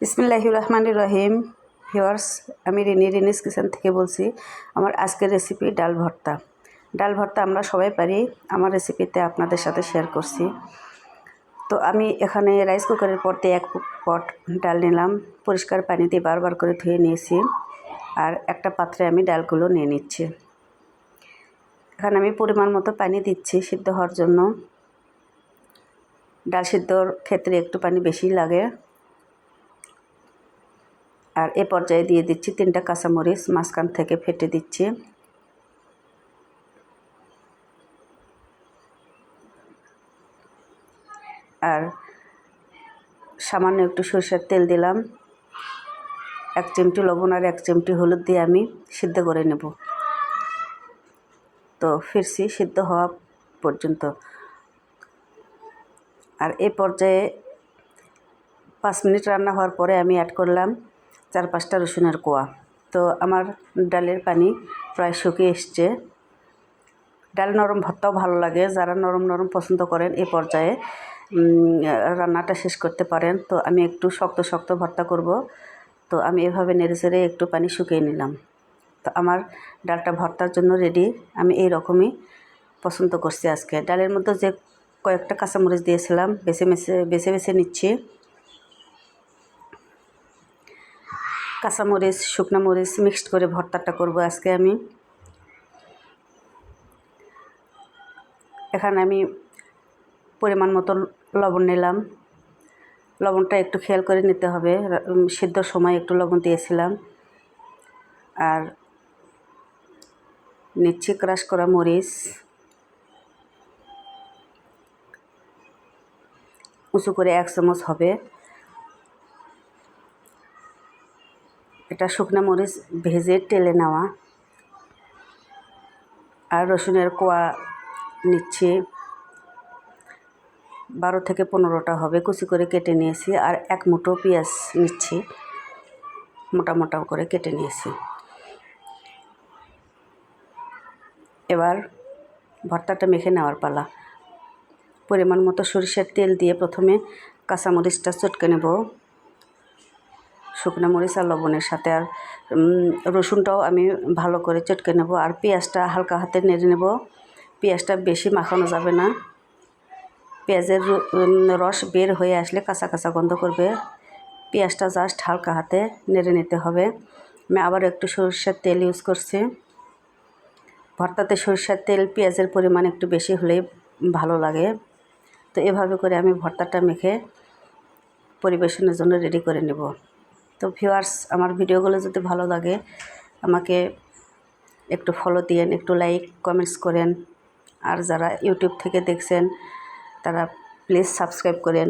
বিসমিল্লাহির রহমান রহিম। ভিওয়ার্স আমি রিনি, রিনিস কিচেন থেকে বলছি, আমার আজকের রেসিপি ডাল ভর্তা। ডাল ভর্তা আমরা সবাই পারি, আমার রেসিপিতে আপনাদের সাথে শেয়ার করছি। তো আমি এখানে রাইস কুকারের পরতে এক পট ডাল নিলাম, পরিষ্কার পানি দিয়ে বারবার করে ধুয়ে নিয়েছি, আর একটা পাত্রে আমি ডালগুলো নিয়ে নিচ্ছি। এখানে আমি পরিমাণ মতো পানি দিচ্ছি সিদ্ধ হওয়ার জন্য। ডাল সিদ্ধর ক্ষেত্রে একটু পানি বেশি লাগে। আর এ পর্যায়ে দিয়ে দিচ্ছি তিনটা কাঁচামরিচ, মাঝখান থেকে ফেটে দিচ্ছি। আর সামান্য একটু সরষের তেল দিলাম। এক চিমটি লবণ আর এক চিমটি হলুদ দিয়ে আমি সিদ্ধ করে নেব। তো ফিরছি সিদ্ধ হওয়া পর্যন্ত। আর এ পর্যায়ে পাঁচ মিনিট রান্না হওয়ার পরে আমি অ্যাড করলাম চার পাঁচটা রসুনের কোয়া। তো আমার ডালের পানি প্রায় শুকিয়ে এসছে। ডাল নরম, ভর্তাও ভালো লাগে। যারা নরম নরম পছন্দ করেন এ পর্যায়ে রান্নাটা শেষ করতে পারেন। তো আমি একটু শক্ত শক্ত ভর্তা করব। তো আমি এভাবে নেড়ে চেড়ে একটু পানি শুকিয়ে নিলাম। তো আমার ডালটা ভর্তার জন্য রেডি। আমি এই রকমই পছন্দ করছি আজকে। ডালের মধ্যে যে কয়েকটা কাঁচামরিচ দিয়েছিলাম, বেছে বেছে বেছে বেছে নিচ্ছি। কাঁচামরিচ শুকনো মরিচ মিক্সড করে ভর্তাটা করব আজকে আমি। এখানে আমি পরিমাণ মতো লবণ নিলাম। লবণটা একটু খেয়াল করে নিতে হবে। সিদ্ধ সময় একটু লবণ দিয়েছিলাম। আর নিচ্ছি ক্রাশ করা মরিচ। উঁচু করে এক চামচ হবে। এটা শুকনো মরিচ ভেজে টেলে নেওয়া। আর রসুনের কোয়া নিচ্ছি। বারো থেকে পনেরোটা হবে, কুচি করে কেটে নিয়েছি। আর এক মুঠো পেঁয়াজ নিচ্ছি, মোটা মোটা করে কেটে নিয়েছি। এবার ভর্তাটা মেখে নেওয়ার পালা। পরিমাণ মতো সরিষার তেল দিয়ে প্রথমে কাঁচামরিচটা চটকে নেব। শুকনো মরিচ আর লবণের সাথে আর রসুনটাও আমি ভালো করে চটকে নেব আর পেঁয়াজটা হালকা হাতে নেড়ে নেব। পেঁয়াজটা বেশি মাখানো যাবে না। পেঁয়াজের রস বের হয়ে আসলে কাঁচা কাঁচা গন্ধ করবে। পেঁয়াজটা জাস্ট হালকা হাতে নেড়ে নিতে হবে। আমি আবার একটু সরষের তেল ইউজ করছি। ভর্তাতে সরষের তেল পেঁয়াজের পরিমাণ একটু বেশি হলেই ভালো লাগে। তো এভাবে করে আমি ভর্তাটা মেখে পরিবেশনের জন্য রেডি করে নেব। তো ভিউয়ার্স আমার ভিডিওগুলো যদি ভালো লাগে, আমাকে একটু ফলো দিয়েন, একটু লাইক কমেন্টস করেন। আর যারা ইউটিউব থেকে দেখছেন, তারা প্লিজ সাবস্ক্রাইব করেন।